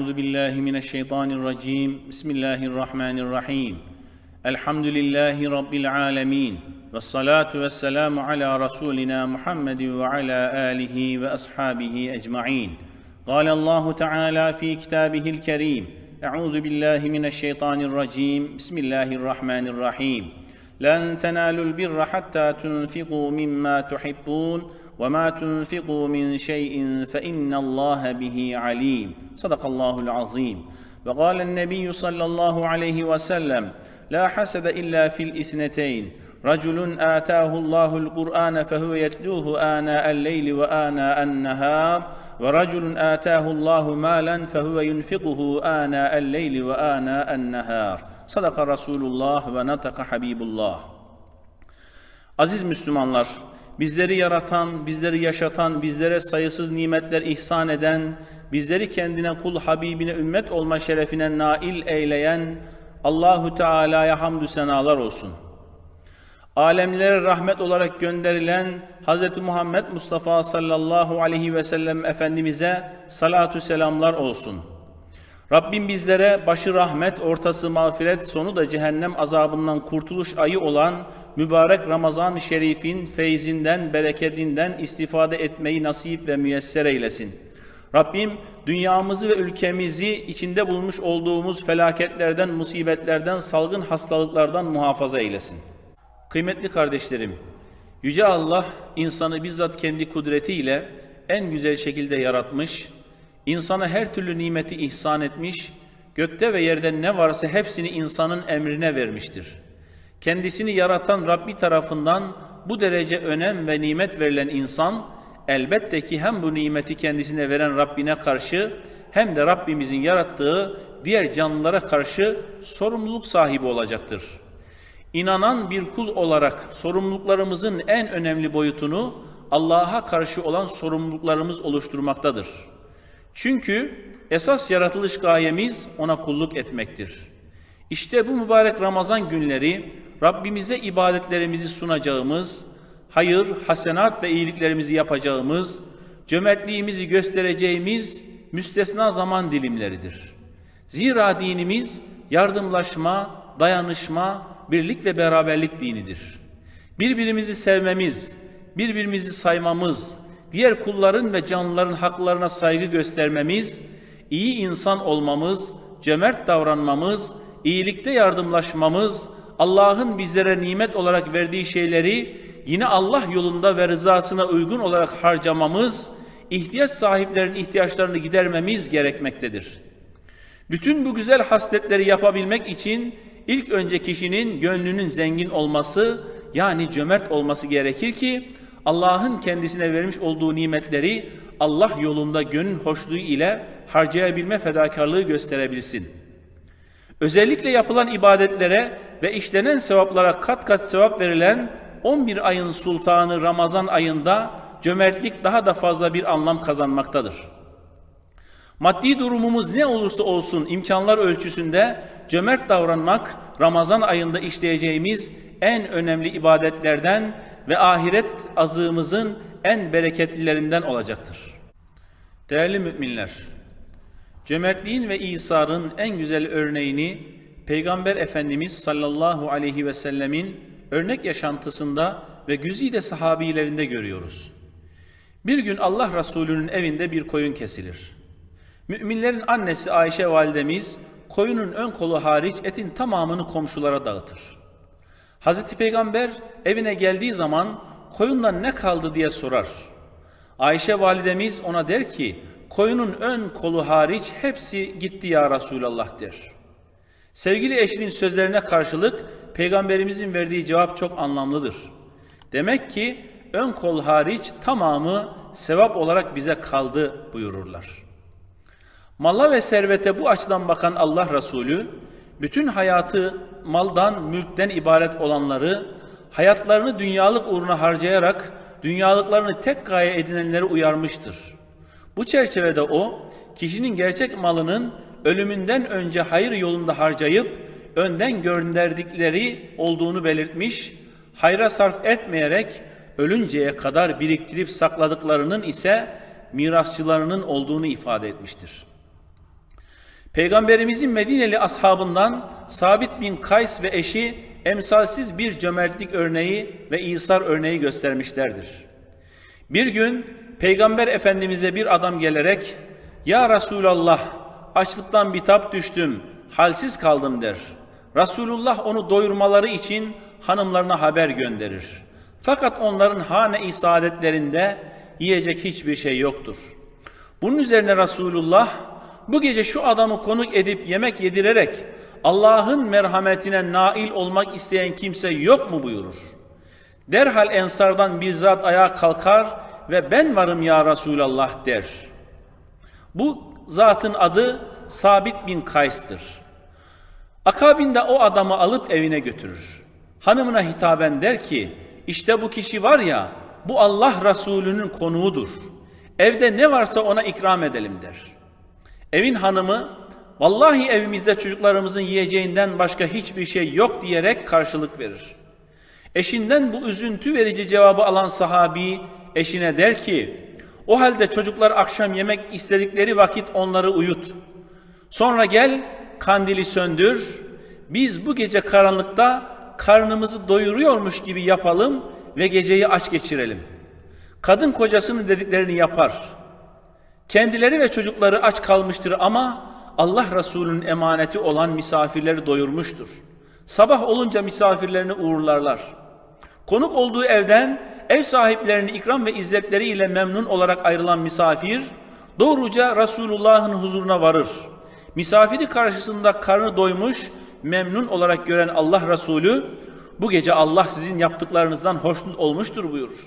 أعوذ بالله من الشيطان الرجيم. بسم الله الرحمن الرحيم. الحمد لله رب العالمين والصلاة والسلام على رسولنا محمد وعلى آله وأصحابه أجمعين. قال الله تعالى في كتابه الكريم أعوذ بالله من الشيطان الرجيم. بسم الله الرحمن الرحيم. لن تنالوا البر حتى تنفقوا مما تحبون وما تنفقوا من شيء فإن الله به عليم. صدق الله العظيم. وقال النبي صلى الله عليه وسلم لا حسد إلا في الإثنتين. رجل آتاه الله القرآن فهو يتلوه آناء الليل وآناء النهار. ورجل آتاه الله مالا فهو ينفقه آناء الليل وآناء النهار. صدق رسول الله ونطق حبيب الله. Aziz Müslümanlar, bizleri yaratan, bizleri yaşatan, bizlere sayısız nimetler ihsan eden, bizleri kendine kul Habibine ümmet olma şerefine nail eyleyen Allahu Teala'ya hamdü senalar olsun. Alemlere rahmet olarak gönderilen Hz. Muhammed Mustafa sallallahu aleyhi ve sellem Efendimiz'e salatu selamlar olsun. Rabbim bizlere başı rahmet, ortası mağfiret, sonu da cehennem azabından kurtuluş ayı olan mübarek Ramazan-ı Şerif'in feyzinden, bereketinden istifade etmeyi nasip ve müyesser eylesin. Rabbim dünyamızı ve ülkemizi içinde bulmuş olduğumuz felaketlerden, musibetlerden, salgın hastalıklardan muhafaza eylesin. Kıymetli kardeşlerim, Yüce Allah insanı bizzat kendi kudretiyle en güzel şekilde yaratmış, insana her türlü nimeti ihsan etmiş, gökte ve yerde ne varsa hepsini insanın emrine vermiştir. Kendisini yaratan Rabbi tarafından bu derece önem ve nimet verilen insan, elbette ki hem bu nimeti kendisine veren Rabbine karşı hem de Rabbimizin yarattığı diğer canlılara karşı sorumluluk sahibi olacaktır. İnanan bir kul olarak sorumluluklarımızın en önemli boyutunu Allah'a karşı olan sorumluluklarımız oluşturmaktadır. Çünkü esas yaratılış gayemiz ona kulluk etmektir. İşte bu mübarek Ramazan günleri Rabbimize ibadetlerimizi sunacağımız, hayır, hasenat ve iyiliklerimizi yapacağımız, cömertliğimizi göstereceğimiz müstesna zaman dilimleridir. Zira dinimiz yardımlaşma, dayanışma, birlik ve beraberlik dinidir. Birbirimizi sevmemiz, birbirimizi saymamız, diğer kulların ve canlıların haklarına saygı göstermemiz, iyi insan olmamız, cömert davranmamız, iyilikte yardımlaşmamız, Allah'ın bizlere nimet olarak verdiği şeyleri yine Allah yolunda ve rızasına uygun olarak harcamamız, ihtiyaç sahiplerinin ihtiyaçlarını gidermemiz gerekmektedir. Bütün bu güzel hasletleri yapabilmek için ilk önce kişinin gönlünün zengin olması yani cömert olması gerekir ki Allah'ın kendisine vermiş olduğu nimetleri Allah yolunda gönül hoşluğu ile harcayabilme fedakarlığı gösterebilsin. Özellikle yapılan ibadetlere ve işlenen sevaplara kat kat sevap verilen 11 ayın sultanı Ramazan ayında cömertlik daha da fazla bir anlam kazanmaktadır. Maddi durumumuz ne olursa olsun imkanlar ölçüsünde cömert davranmak Ramazan ayında işleyeceğimiz en önemli ibadetlerden ve ahiret azığımızın en bereketlilerinden olacaktır. Değerli müminler, cömertliğin ve İsa'nın en güzel örneğini Peygamber Efendimiz sallallahu aleyhi ve sellemin örnek yaşantısında ve güzide sahabilerinde görüyoruz. Bir gün Allah Resulü'nün evinde bir koyun kesilir. Müminlerin annesi Ayşe validemiz koyunun ön kolu hariç etin tamamını komşulara dağıtır. Hazreti Peygamber evine geldiği zaman koyundan ne kaldı diye sorar. Ayşe validemiz ona der ki koyunun ön kolu hariç hepsi gitti ya Resulallah der. Sevgili eşinin sözlerine karşılık peygamberimizin verdiği cevap çok anlamlıdır. Demek ki ön kol hariç tamamı sevap olarak bize kaldı buyururlar. Malla ve servete bu açıdan bakan Allah Resulü, bütün hayatı maldan, mülkten ibaret olanları, hayatlarını dünyalık uğruna harcayarak dünyalıklarını tek gaye edinenleri uyarmıştır. Bu çerçevede o, kişinin gerçek malının ölümünden önce hayır yolunda harcayıp önden gönderdikleri olduğunu belirtmiş, hayra sarf etmeyerek ölünceye kadar biriktirip sakladıklarının ise mirasçılarının olduğunu ifade etmiştir. Peygamberimizin Medineli ashabından Sabit bin Kays ve eşi emsalsiz bir cömertlik örneği ve İsar örneği göstermişlerdir. Bir gün Peygamber Efendimiz'e bir adam gelerek Ya Resulallah açlıktan bitap düştüm, halsiz kaldım der. Resulullah onu doyurmaları için hanımlarına haber gönderir. Fakat onların hane-i saadetlerinde yiyecek hiçbir şey yoktur. Bunun üzerine Resulullah bu gece şu adamı konuk edip yemek yedirerek Allah'ın merhametine nail olmak isteyen kimse yok mu buyurur. Derhal ensardan bir zat ayağa kalkar ve ben varım ya Resulallah der. Bu zatın adı Sabit bin Kays'tır. Akabinde o adamı alıp evine götürür. Hanımına hitaben der ki, işte bu kişi var ya, bu Allah Resulü'nün konuğudur. Evde ne varsa ona ikram edelim der. Evin hanımı, vallahi evimizde çocuklarımızın yiyeceğinden başka hiçbir şey yok diyerek karşılık verir. Eşinden bu üzüntü verici cevabı alan sahabi eşine der ki, o halde çocuklar akşam yemek istedikleri vakit onları uyut. Sonra gel kandili söndür. Biz bu gece karanlıkta karnımızı doyuruyormuş gibi yapalım ve geceyi aç geçirelim. Kadın kocasının dediklerini yapar. Kendileri ve çocukları aç kalmıştır ama Allah Resulü'nün emaneti olan misafirleri doyurmuştur. Sabah olunca misafirlerini uğurlarlar. Konuk olduğu evden ev sahiplerini ikram ve izzetleriyle memnun olarak ayrılan misafir doğruca Resulullah'ın huzuruna varır. Misafiri karşısında karnı doymuş, memnun olarak gören Allah Resulü bu gece Allah sizin yaptıklarınızdan hoşnut olmuştur buyurur.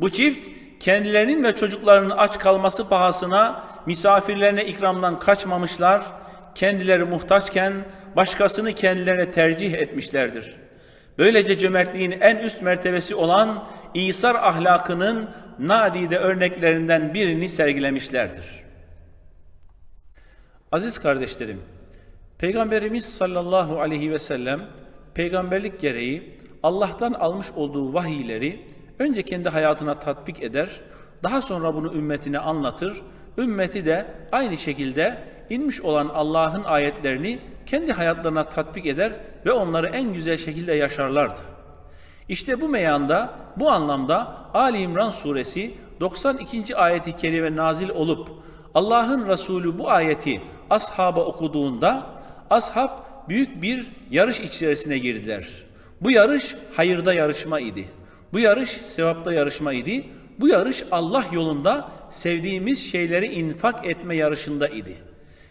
Bu çift kendilerinin ve çocuklarının aç kalması pahasına misafirlerine ikramdan kaçmamışlar, kendileri muhtaçken başkasını kendilerine tercih etmişlerdir. Böylece cömertliğin en üst mertebesi olan İsar ahlakının nadide örneklerinden birini sergilemişlerdir. Aziz kardeşlerim, Peygamberimiz sallallahu aleyhi ve sellem peygamberlik gereği Allah'tan almış olduğu vahiyleri önce kendi hayatına tatbik eder, daha sonra bunu ümmetine anlatır, ümmeti de aynı şekilde inmiş olan Allah'ın ayetlerini kendi hayatlarına tatbik eder ve onları en güzel şekilde yaşarlardı. İşte bu meyanda, bu anlamda Ali İmran suresi 92. ayeti kerime nazil olup Allah'ın Resulü bu ayeti ashaba okuduğunda ashab büyük bir yarış içerisine girdiler. Bu yarış hayırda yarışma idi. Bu yarış sevapta yarışma idi. Bu yarış Allah yolunda sevdiğimiz şeyleri infak etme yarışında idi.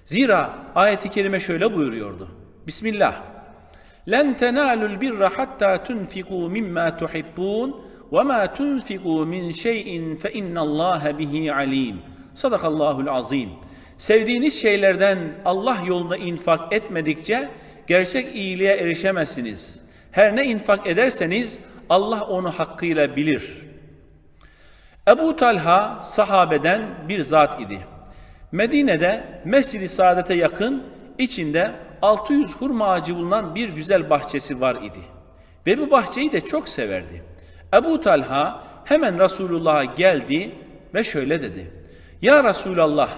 Zira ayeti kerime şöyle buyuruyordu. Bismillah. Len tenalul birra hatta tunfiku mimma tuhibbun ve ma tunfiku min şeyin fe innallaha bihi alim. Sadakallahul azim. Sevdiğiniz şeylerden Allah yolunda infak etmedikçe gerçek iyiliğe erişemezsiniz. Her ne infak ederseniz Allah onu hakkıyla bilir. Ebu Talha sahabeden bir zat idi. Medine'de Mescid-i Saadet'e yakın içinde 600 hurma ağacı bulunan bir güzel bahçesi var idi. Ve bu bahçeyi de çok severdi. Ebu Talha hemen Resulullah'a geldi ve şöyle dedi. Ya Resulallah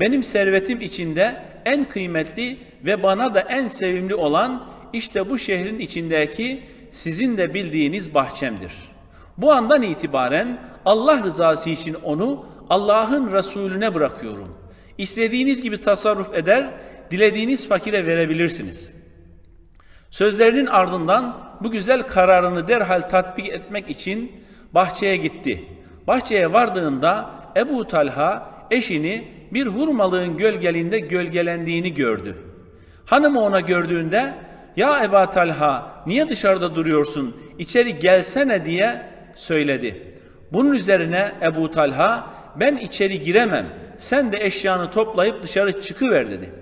benim servetim içinde en kıymetli ve bana da en sevimli olan işte bu şehrin içindeki sizin de bildiğiniz bahçemdir. Bu andan itibaren Allah rızası için onu Allah'ın Resulüne bırakıyorum. İstediğiniz gibi tasarruf eder, dilediğiniz fakire verebilirsiniz. Sözlerinin ardından bu güzel kararını derhal tatbik etmek için bahçeye gitti. Bahçeye vardığında Ebu Talha eşini bir hurmalığın gölgelinde gölgelendiğini gördü. Hanımı ona gördüğünde ya Eba Talha niye dışarıda duruyorsun içeri gelsene diye söyledi. Bunun üzerine Ebu Talha ben içeri giremem sen de eşyanı toplayıp dışarı çıkıver dedi.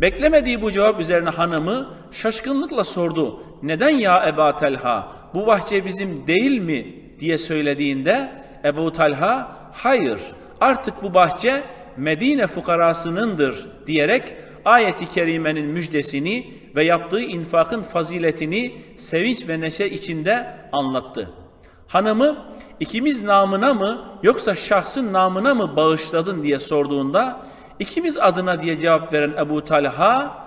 Beklemediği bu cevap üzerine hanımı şaşkınlıkla sordu. Neden ya Eba Talha bu bahçe bizim değil mi diye söylediğinde Ebu Talha hayır artık bu bahçe Medine fukarasınındır diyerek ayeti kerimenin müjdesini ve yaptığı infakın faziletini sevinç ve neşe içinde anlattı. Hanımı ikimiz namına mı yoksa şahsın namına mı bağışladın diye sorduğunda ikimiz adına diye cevap veren Ebu Talha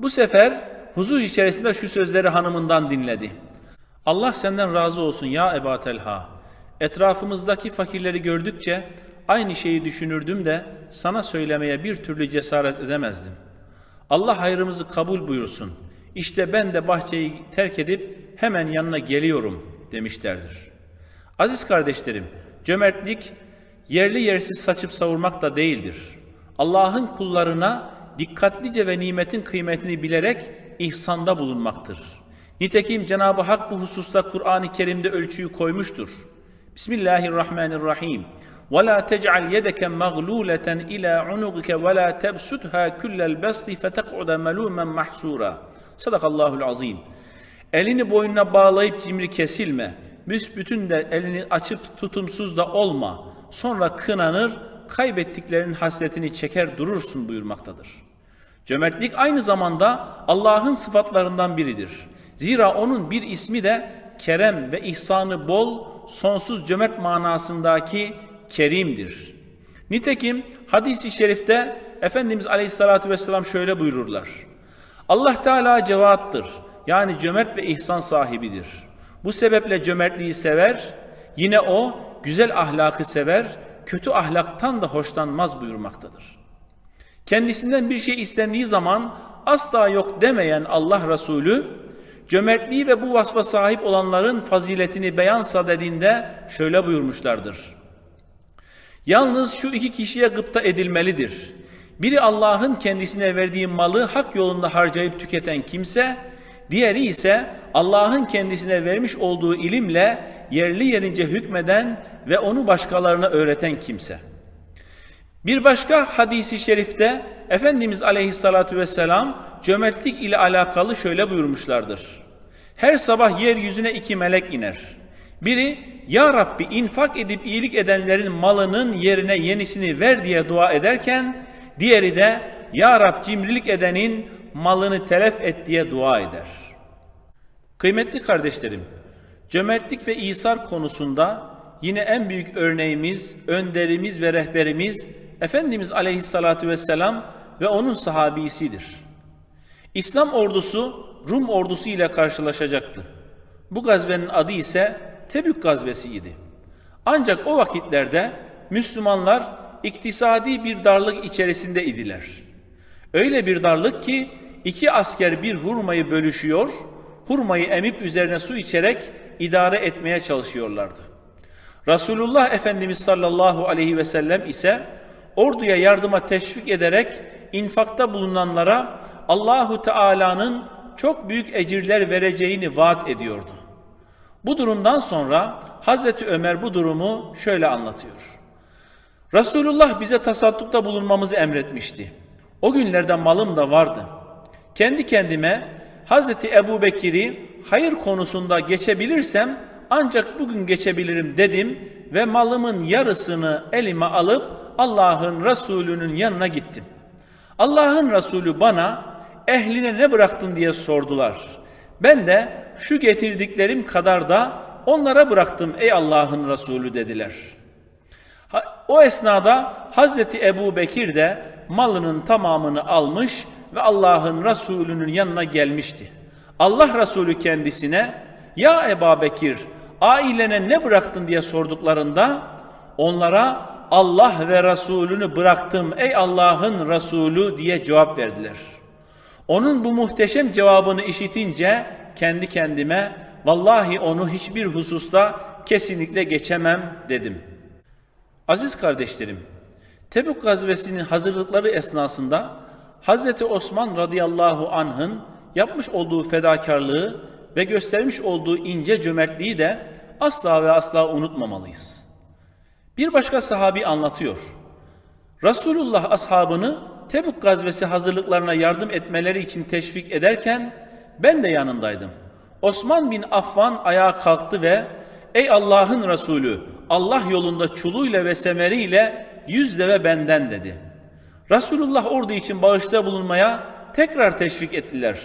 bu sefer huzur içerisinde şu sözleri hanımından dinledi. Allah senden razı olsun ya Ebu Talha. Etrafımızdaki fakirleri gördükçe aynı şeyi düşünürdüm de sana söylemeye bir türlü cesaret edemezdim. Allah hayrımızı kabul buyursun. İşte ben de bahçeyi terk edip hemen yanına geliyorum demişlerdir. Aziz kardeşlerim, cömertlik yerli yersiz saçıp savurmak da değildir. Allah'ın kullarına dikkatlice ve nimetin kıymetini bilerek ihsanda bulunmaktır. Nitekim Cenab-ı Hak bu hususta Kur'an-ı Kerim'de ölçüyü koymuştur. Bismillahirrahmanirrahim. وَلَا تَجْعَلْ يَدَكَ مَغْلُولَةً إِلَى عُنُقِكَ وَلَا تَبْسُطْهَا كُلَّ الْبَسْطِ فَتَقْعُدَ مَلُومًا مَحْسُورًا Sadakallahul azim. Elini boynuna bağlayıp cimri kesilme. Büsbütün de elini açıp tutumsuz da olma. Sonra kınanır, kaybettiklerinin hasretini çeker durursun buyurmaktadır. Cömertlik aynı zamanda Allah'ın sıfatlarından biridir. Zira onun bir ismi de kerem ve ihsanı bol, sonsuz cömert manasındaki kerimdir. Nitekim hadisi şerifte Efendimiz Aleyhisselatü Vesselam şöyle buyururlar. Allah Teala cevattır. Yani cömert ve ihsan sahibidir. Bu sebeple cömertliği sever, yine o güzel ahlakı sever, kötü ahlaktan da hoşlanmaz buyurmaktadır. Kendisinden bir şey istendiği zaman asla yok demeyen Allah Resulü, cömertliği ve bu vasfa sahip olanların faziletini beyan sadedinde şöyle buyurmuşlardır. Yalnız şu iki kişiye gıpta edilmelidir. Biri Allah'ın kendisine verdiği malı hak yolunda harcayıp tüketen kimse, diğeri ise Allah'ın kendisine vermiş olduğu ilimle yerli yerince hükmeden ve onu başkalarına öğreten kimse. Bir başka hadisi şerifte Efendimiz Aleyhisselatü Vesselam cömertlik ile alakalı şöyle buyurmuşlardır. Her sabah yeryüzüne iki melek iner. Biri ya Rabbi infak edip iyilik edenlerin malının yerine yenisini ver diye dua ederken diğeri de ya Rab cimrilik edenin malını telef et diye dua eder. Kıymetli kardeşlerim, cömertlik ve İsar konusunda yine en büyük örneğimiz, önderimiz ve rehberimiz Efendimiz Aleyhisselatü Vesselam ve onun sahabisidir. İslam ordusu Rum ordusu ile karşılaşacaktı. Bu gazvenin adı ise Tebük gazvesiydi. Ancak o vakitlerde Müslümanlar iktisadi bir darlık içerisinde idiler. Öyle bir darlık ki iki asker bir hurmayı bölüşüyor, hurmayı emip üzerine su içerek idare etmeye çalışıyorlardı. Resulullah Efendimiz sallallahu aleyhi ve sellem ise orduya yardıma teşvik ederek infakta bulunanlara Allahu Teala'nın çok büyük ecirler vereceğini vaat ediyordu. Bu durumdan sonra Hazreti Ömer bu durumu şöyle anlatıyor. Resulullah bize tasaddukta bulunmamızı emretmişti. O günlerde malım da vardı. Kendi kendime Hazreti Ebu Bekir'i hayır konusunda geçebilirsem ancak bugün geçebilirim dedim ve malımın yarısını elime alıp Allah'ın Resulü'nün yanına gittim. Allah'ın Resulü bana ehline ne bıraktın diye sordular. Ben de şu getirdiklerim kadar da onlara bıraktım ey Allah'ın Resulü dediler. O esnada Hazreti Ebu Bekir de malının tamamını almış ve Allah'ın Resulü'nün yanına gelmişti. Allah Resulü kendisine ya Ebu Bekir ailene ne bıraktın diye sorduklarında onlara Allah ve Resulünü bıraktım ey Allah'ın Resulü diye cevap verdiler. Onun bu muhteşem cevabını işitince kendi kendime vallahi onu hiçbir hususta kesinlikle geçemem dedim. Aziz kardeşlerim, Tebük gazvesinin hazırlıkları esnasında Hazreti Osman radıyallahu anh'ın yapmış olduğu fedakarlığı ve göstermiş olduğu ince cömertliği de asla ve asla unutmamalıyız. Bir başka sahabi anlatıyor. Resulullah ashabını Tebük gazvesi hazırlıklarına yardım etmeleri için teşvik ederken ben de yanındaydım. Osman bin Affan ayağa kalktı ve ey Allah'ın Resulü Allah yolunda çuluyla ve semeriyle yüz deve benden dedi. Resulullah ordu için bağışta bulunmaya tekrar teşvik ettiler.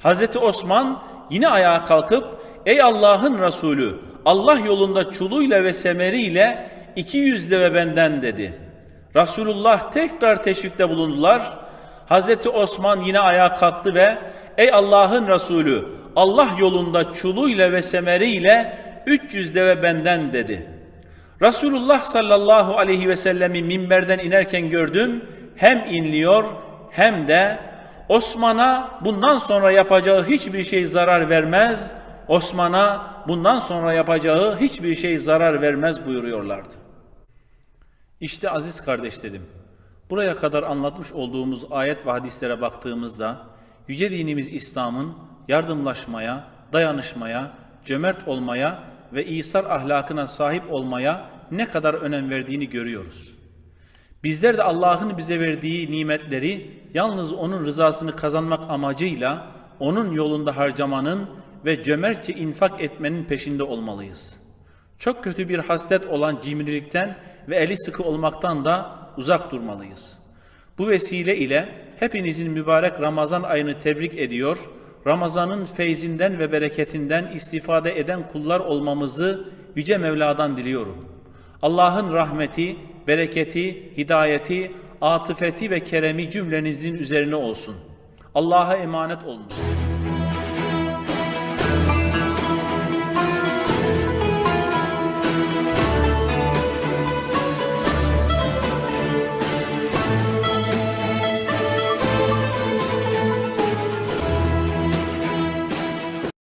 Hazreti Osman yine ayağa kalkıp ey Allah'ın Resulü Allah yolunda çuluyla ve semeriyle iki yüz deve benden dedi. Resulullah tekrar teşvikte bulundular. Hazreti Osman yine ayağa kalktı ve ey Allah'ın Resulü Allah yolunda çuluyla ve semeriyle 300 deve benden dedi. Resulullah sallallahu aleyhi ve sellemi minberden inerken gördüm. Hem inliyor hem de Osman'a bundan sonra yapacağı hiçbir şey zarar vermez. Osman'a bundan sonra yapacağı hiçbir şey zarar vermez buyuruyorlardı. İşte aziz kardeşlerim, buraya kadar anlatmış olduğumuz ayet ve hadislere baktığımızda yüce dinimiz İslam'ın yardımlaşmaya, dayanışmaya, cömert olmaya ve İsar ahlakına sahip olmaya ne kadar önem verdiğini görüyoruz. Bizler de Allah'ın bize verdiği nimetleri yalnız onun rızasını kazanmak amacıyla onun yolunda harcamanın ve cömertçe infak etmenin peşinde olmalıyız. Çok kötü bir haslet olan cimrilikten ve eli sıkı olmaktan da uzak durmalıyız. Bu vesile ile hepinizin mübarek Ramazan ayını tebrik ediyor, Ramazan'ın feyzinden ve bereketinden istifade eden kullar olmamızı Yüce Mevla'dan diliyorum. Allah'ın rahmeti, bereketi, hidayeti, atıfeti ve keremi cümlenizin üzerine olsun. Allah'a emanet olunuz.